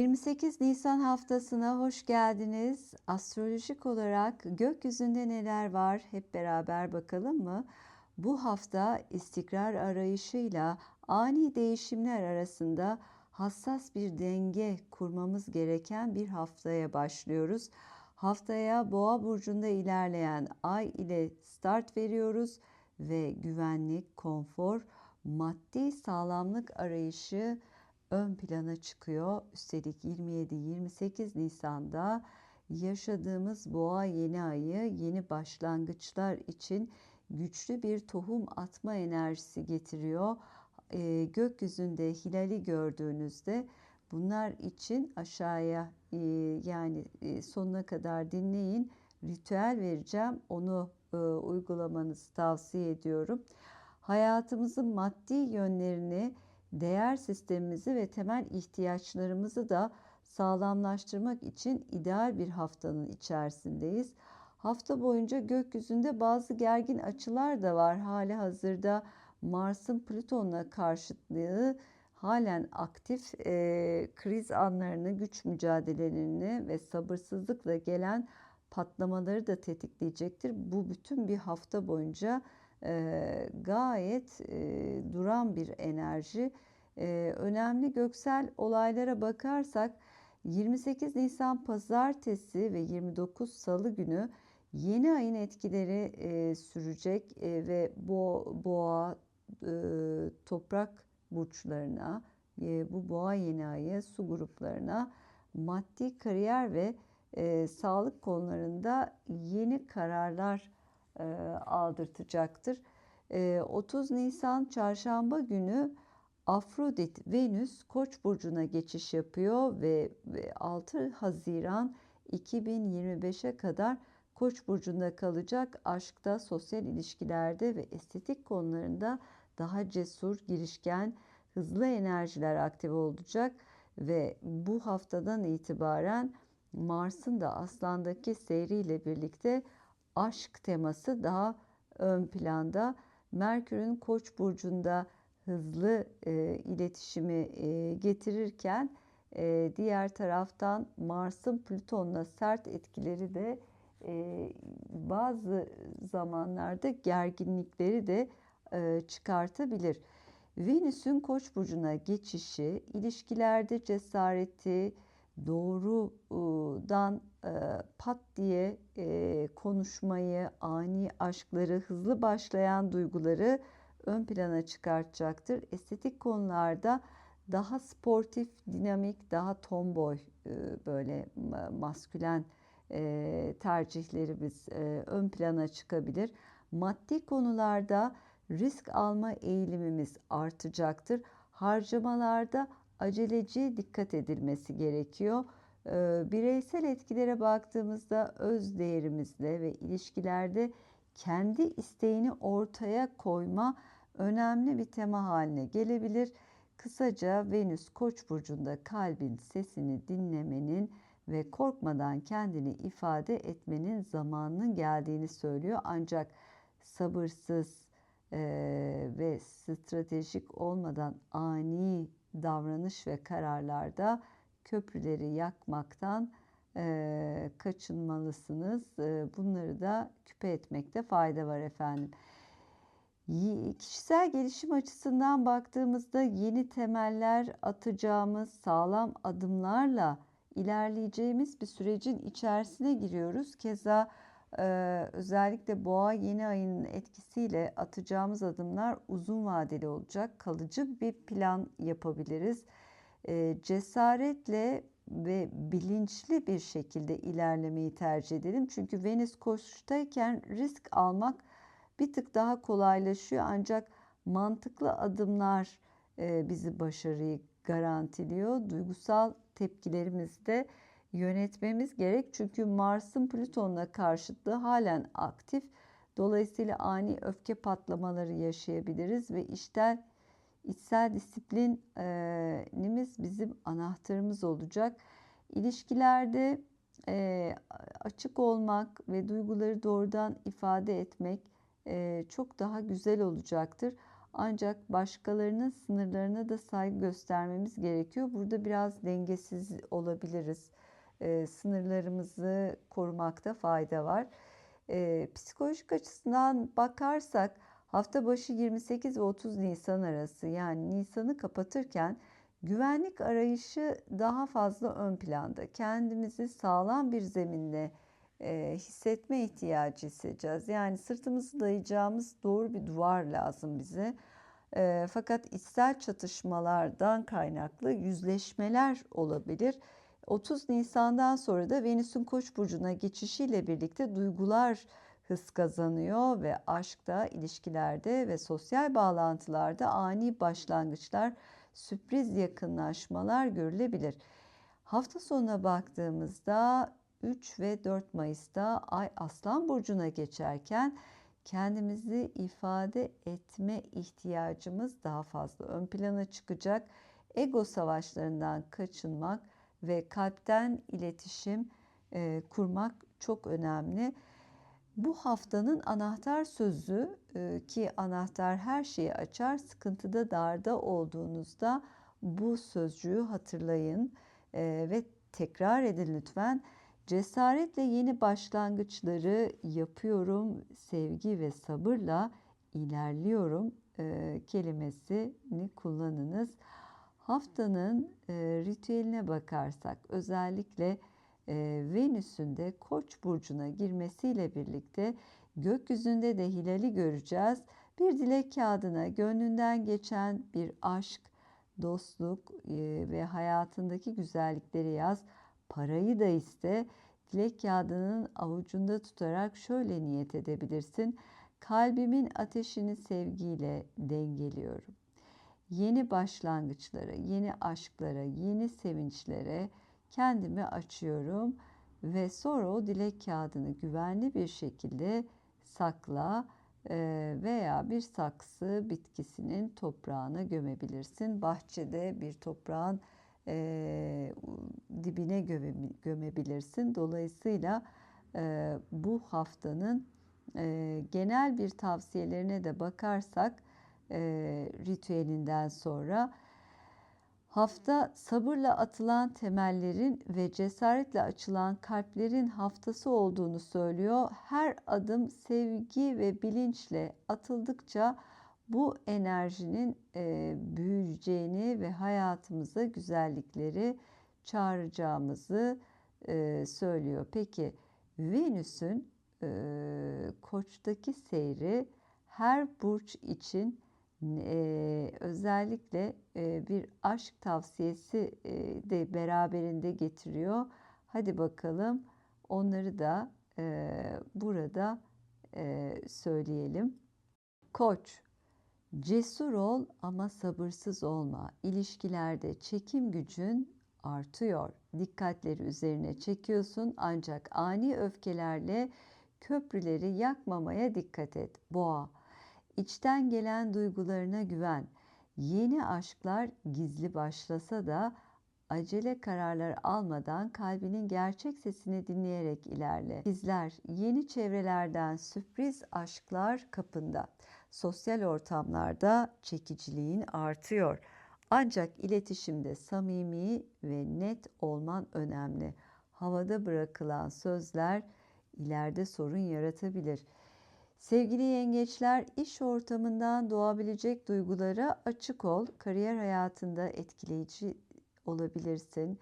28 Nisan haftasına hoş geldiniz. Astrolojik olarak gökyüzünde neler var hep beraber bakalım mı? Bu hafta istikrar arayışıyla ani değişimler arasında hassas bir denge kurmamız gereken bir haftaya başlıyoruz. Haftaya Boğa burcunda ilerleyen ay ile start veriyoruz ve güvenlik, konfor, maddi sağlamlık arayışı ön plana çıkıyor. Üstelik 27-28 Nisan'da yaşadığımız boğa yeni ayı yeni başlangıçlar için güçlü bir tohum atma enerjisi getiriyor. E, gökyüzünde hilali gördüğünüzde bunlar için aşağıya e, yani e, sonuna kadar dinleyin. Ritüel vereceğim. Onu e, uygulamanızı tavsiye ediyorum. Hayatımızın maddi yönlerini değer sistemimizi ve temel ihtiyaçlarımızı da sağlamlaştırmak için ideal bir haftanın içerisindeyiz. Hafta boyunca gökyüzünde bazı gergin açılar da var. Hali hazırda Mars'ın Plüton'la karşıtlığı halen aktif e, kriz anlarını, güç mücadelelerini ve sabırsızlıkla gelen patlamaları da tetikleyecektir. Bu bütün bir hafta boyunca e, gayet e, duran bir enerji. E, önemli göksel olaylara bakarsak 28 Nisan Pazartesi ve 29 Salı günü yeni ayın etkileri e, sürecek e, ve bo boğa e, toprak burçlarına e, bu boğa yeni ayı su gruplarına maddi kariyer ve e, sağlık konularında yeni kararlar e, aldırtacaktır. E, 30 Nisan Çarşamba günü Afrodit Venüs Koç burcuna geçiş yapıyor ve 6 Haziran 2025'e kadar Koç burcunda kalacak. Aşkta, sosyal ilişkilerde ve estetik konularında daha cesur, girişken, hızlı enerjiler aktif olacak ve bu haftadan itibaren Mars'ın da Aslan'daki seyriyle birlikte aşk teması daha ön planda. Merkür'ün Koç burcunda hızlı e, iletişimi e, getirirken e, diğer taraftan Mars'ın Plüton'la sert etkileri de e, bazı zamanlarda gerginlikleri de e, çıkartabilir. Venüs'ün Koç burcuna geçişi ilişkilerde cesareti, doğrudan pat diye konuşmayı, ani aşkları, hızlı başlayan duyguları ön plana çıkartacaktır. Estetik konularda daha sportif, dinamik, daha tomboy böyle maskülen tercihlerimiz ön plana çıkabilir. Maddi konularda risk alma eğilimimiz artacaktır. Harcamalarda aceleci dikkat edilmesi gerekiyor. Bireysel etkilere baktığımızda öz değerimizle ve ilişkilerde kendi isteğini ortaya koyma önemli bir tema haline gelebilir. Kısaca Venüs Koç burcunda kalbin sesini dinlemenin ve korkmadan kendini ifade etmenin zamanının geldiğini söylüyor. Ancak sabırsız e, ve stratejik olmadan ani davranış ve kararlarda köprüleri yakmaktan e, kaçınmalısınız. E, bunları da küpe etmekte fayda var efendim. Kişisel gelişim açısından baktığımızda yeni temeller atacağımız sağlam adımlarla ilerleyeceğimiz bir sürecin içerisine giriyoruz. Keza e, özellikle boğa yeni ayının etkisiyle atacağımız adımlar uzun vadeli olacak. Kalıcı bir plan yapabiliriz. E, cesaretle ve bilinçli bir şekilde ilerlemeyi tercih edelim. Çünkü Venüs koştayken risk almak bir tık daha kolaylaşıyor ancak mantıklı adımlar e, bizi başarıyı garantiliyor. Duygusal tepkilerimizde yönetmemiz gerek. Çünkü Mars'ın Plüton'la karşıtlığı halen aktif. Dolayısıyla ani öfke patlamaları yaşayabiliriz ve işten içsel disiplinimiz bizim anahtarımız olacak. İlişkilerde e, açık olmak ve duyguları doğrudan ifade etmek e, çok daha güzel olacaktır. Ancak başkalarının sınırlarına da saygı göstermemiz gerekiyor. Burada biraz dengesiz olabiliriz. E, sınırlarımızı korumakta fayda var. Psikolojik açısından bakarsak hafta başı 28 ve 30 Nisan arası yani Nisan'ı kapatırken güvenlik arayışı daha fazla ön planda. Kendimizi sağlam bir zeminle e, hissetme ihtiyacı hissedeceğiz. Yani sırtımızı dayayacağımız doğru bir duvar lazım bize. E, fakat içsel çatışmalardan kaynaklı yüzleşmeler olabilir. 30 Nisan'dan sonra da Venüs'ün Koç burcuna geçişiyle birlikte duygular hız kazanıyor ve aşkta, ilişkilerde ve sosyal bağlantılarda ani başlangıçlar, sürpriz yakınlaşmalar görülebilir. Hafta sonuna baktığımızda 3 ve 4 Mayıs'ta Ay Aslan burcuna geçerken kendimizi ifade etme ihtiyacımız daha fazla ön plana çıkacak. Ego savaşlarından kaçınmak ve kalpten iletişim e, kurmak çok önemli. Bu haftanın anahtar sözü e, ki anahtar her şeyi açar, sıkıntıda darda olduğunuzda bu sözcüğü hatırlayın e, ve tekrar edin lütfen. Cesaretle yeni başlangıçları yapıyorum, sevgi ve sabırla ilerliyorum e, kelimesini kullanınız. Haftanın ritüeline bakarsak özellikle Venüs'ün de Koç burcuna girmesiyle birlikte gökyüzünde de hilali göreceğiz. Bir dilek kağıdına gönlünden geçen bir aşk, dostluk e, ve hayatındaki güzellikleri yaz. Parayı da iste. Dilek kağıdının avucunda tutarak şöyle niyet edebilirsin. Kalbimin ateşini sevgiyle dengeliyorum. Yeni başlangıçlara, yeni aşklara, yeni sevinçlere kendimi açıyorum ve sonra o dilek kağıdını güvenli bir şekilde sakla veya bir saksı bitkisinin toprağına gömebilirsin. Bahçede bir toprağın e, dibine göme, gömebilirsin. Dolayısıyla e, bu haftanın e, genel bir tavsiyelerine de bakarsak e, ritüelinden sonra hafta sabırla atılan temellerin ve cesaretle açılan kalplerin haftası olduğunu söylüyor. Her adım sevgi ve bilinçle atıldıkça bu enerjinin e, büyüyeceğini ve hayatımıza güzellikleri çağıracağımızı e, söylüyor. Peki Venüs'ün e, Koç'taki seyri her burç için özellikle bir aşk tavsiyesi de beraberinde getiriyor. Hadi bakalım onları da burada söyleyelim. Koç Cesur ol ama sabırsız olma. İlişkilerde çekim gücün artıyor. Dikkatleri üzerine çekiyorsun ancak ani öfkelerle köprüleri yakmamaya dikkat et. Boğa. İçten gelen duygularına güven. Yeni aşklar gizli başlasa da acele kararlar almadan kalbinin gerçek sesini dinleyerek ilerle. Bizler yeni çevrelerden sürpriz aşklar kapında sosyal ortamlarda çekiciliğin artıyor. Ancak iletişimde samimi ve net olman önemli. Havada bırakılan sözler ileride sorun yaratabilir. Sevgili yengeçler, iş ortamından doğabilecek duygulara açık ol. Kariyer hayatında etkileyici olabilirsin.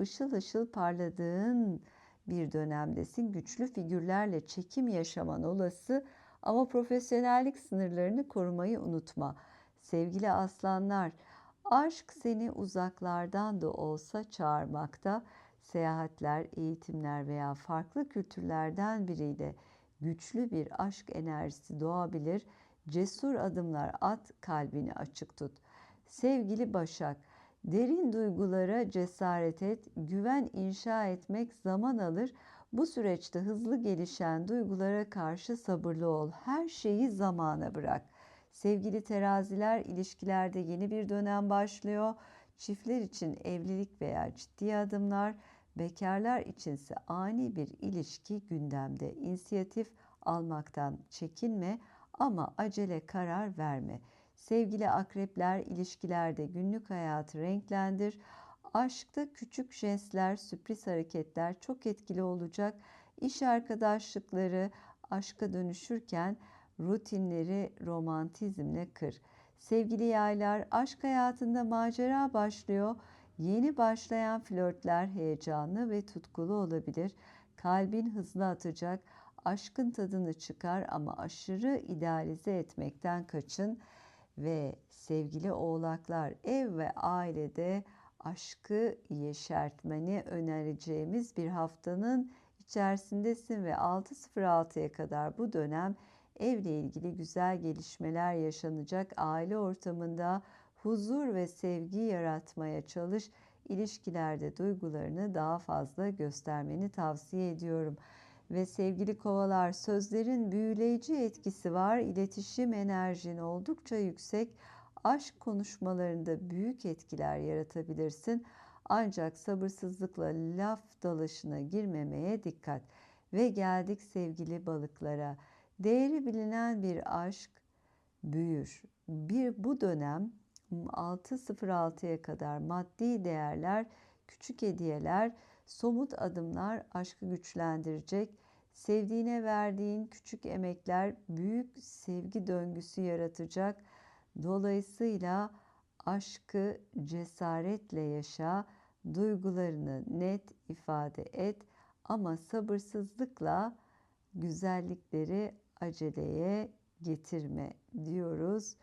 Işıl ışıl parladığın bir dönemdesin. Güçlü figürlerle çekim yaşaman olası ama profesyonellik sınırlarını korumayı unutma. Sevgili aslanlar, aşk seni uzaklardan da olsa çağırmakta. Seyahatler, eğitimler veya farklı kültürlerden biriyle güçlü bir aşk enerjisi doğabilir. Cesur adımlar at, kalbini açık tut. Sevgili Başak, derin duygulara cesaret et, güven inşa etmek zaman alır bu süreçte hızlı gelişen duygulara karşı sabırlı ol. Her şeyi zamana bırak. Sevgili teraziler, ilişkilerde yeni bir dönem başlıyor. Çiftler için evlilik veya ciddi adımlar, bekarlar içinse ani bir ilişki gündemde. İnisiyatif almaktan çekinme ama acele karar verme. Sevgili akrepler ilişkilerde günlük hayatı renklendir. Aşkta küçük jestler, sürpriz hareketler çok etkili olacak. İş arkadaşlıkları aşka dönüşürken rutinleri romantizmle kır. Sevgili yaylar, aşk hayatında macera başlıyor. Yeni başlayan flörtler heyecanlı ve tutkulu olabilir. Kalbin hızlı atacak, aşkın tadını çıkar ama aşırı idealize etmekten kaçın. Ve sevgili oğlaklar, ev ve ailede aşkı yeşertmeni önereceğimiz bir haftanın içerisindesin ve 6.06'ya kadar bu dönem evle ilgili güzel gelişmeler yaşanacak. Aile ortamında huzur ve sevgi yaratmaya çalış. İlişkilerde duygularını daha fazla göstermeni tavsiye ediyorum. Ve sevgili kovalar sözlerin büyüleyici etkisi var. İletişim enerjin oldukça yüksek. Aşk konuşmalarında büyük etkiler yaratabilirsin. Ancak sabırsızlıkla laf dalışına girmemeye dikkat. Ve geldik sevgili balıklara. Değeri bilinen bir aşk büyür. Bir bu dönem 6.06'ya kadar maddi değerler, küçük hediyeler, somut adımlar aşkı güçlendirecek. Sevdiğine verdiğin küçük emekler büyük sevgi döngüsü yaratacak. Dolayısıyla aşkı cesaretle yaşa, duygularını net ifade et ama sabırsızlıkla güzellikleri aceleye getirme diyoruz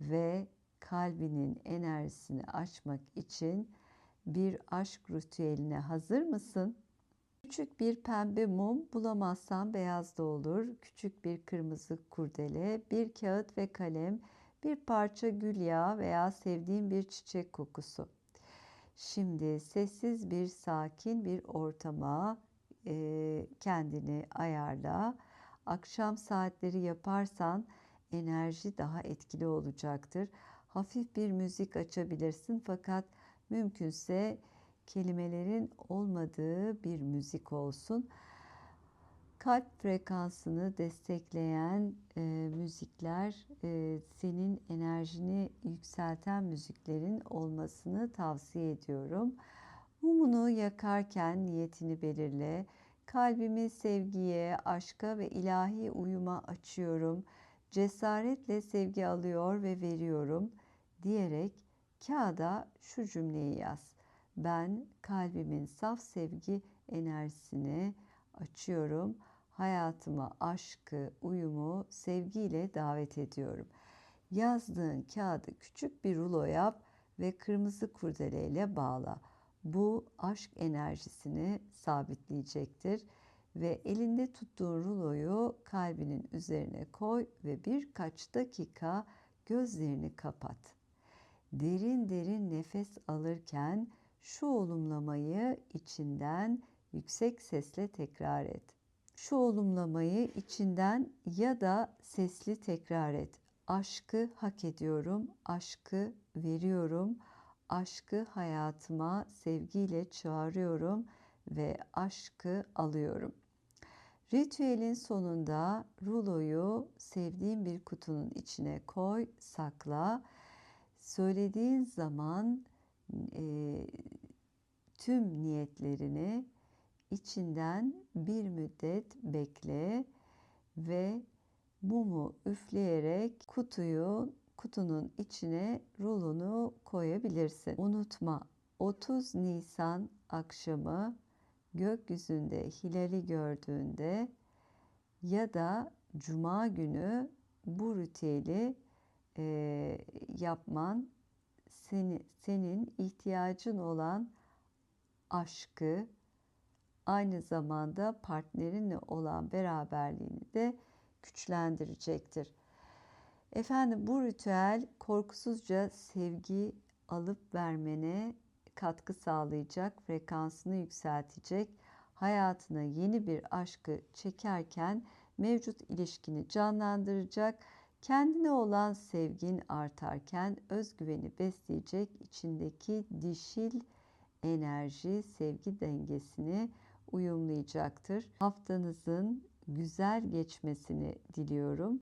ve kalbinin enerjisini açmak için bir aşk ritüeline hazır mısın? Küçük bir pembe mum bulamazsan beyaz da olur. Küçük bir kırmızı kurdele, bir kağıt ve kalem, bir parça gül yağı veya sevdiğin bir çiçek kokusu. Şimdi sessiz bir sakin bir ortama e, kendini ayarla. Akşam saatleri yaparsan enerji daha etkili olacaktır. Hafif bir müzik açabilirsin fakat mümkünse kelimelerin olmadığı bir müzik olsun. Kalp frekansını destekleyen e, müzikler, e, senin enerjini yükselten müziklerin olmasını tavsiye ediyorum. Mumunu yakarken niyetini belirle. Kalbimi sevgiye, aşka ve ilahi uyuma açıyorum. Cesaretle sevgi alıyor ve veriyorum diyerek kağıda şu cümleyi yaz. Ben kalbimin saf sevgi enerjisini açıyorum. Hayatıma aşkı, uyumu sevgiyle davet ediyorum. Yazdığın kağıdı küçük bir rulo yap ve kırmızı kurdeleyle bağla. Bu aşk enerjisini sabitleyecektir ve elinde tuttuğun ruloyu kalbinin üzerine koy ve birkaç dakika gözlerini kapat. Derin derin nefes alırken şu olumlamayı içinden yüksek sesle tekrar et. Şu olumlamayı içinden ya da sesli tekrar et. Aşkı hak ediyorum, aşkı veriyorum, aşkı hayatıma sevgiyle çağırıyorum ve aşkı alıyorum. Ritüelin sonunda ruloyu sevdiğin bir kutunun içine koy, sakla. Söylediğin zaman e, tüm niyetlerini içinden bir müddet bekle ve mumu üfleyerek kutuyu kutunun içine rulonu koyabilirsin. Unutma 30 Nisan akşamı gökyüzünde hilali gördüğünde ya da cuma günü bu ritüeli e, yapman seni, senin ihtiyacın olan aşkı aynı zamanda partnerinle olan beraberliğini de güçlendirecektir. Efendim bu ritüel korkusuzca sevgi alıp vermene katkı sağlayacak, frekansını yükseltecek, hayatına yeni bir aşkı çekerken mevcut ilişkini canlandıracak, kendine olan sevgin artarken özgüveni besleyecek içindeki dişil enerji, sevgi dengesini uyumlayacaktır. Haftanızın güzel geçmesini diliyorum.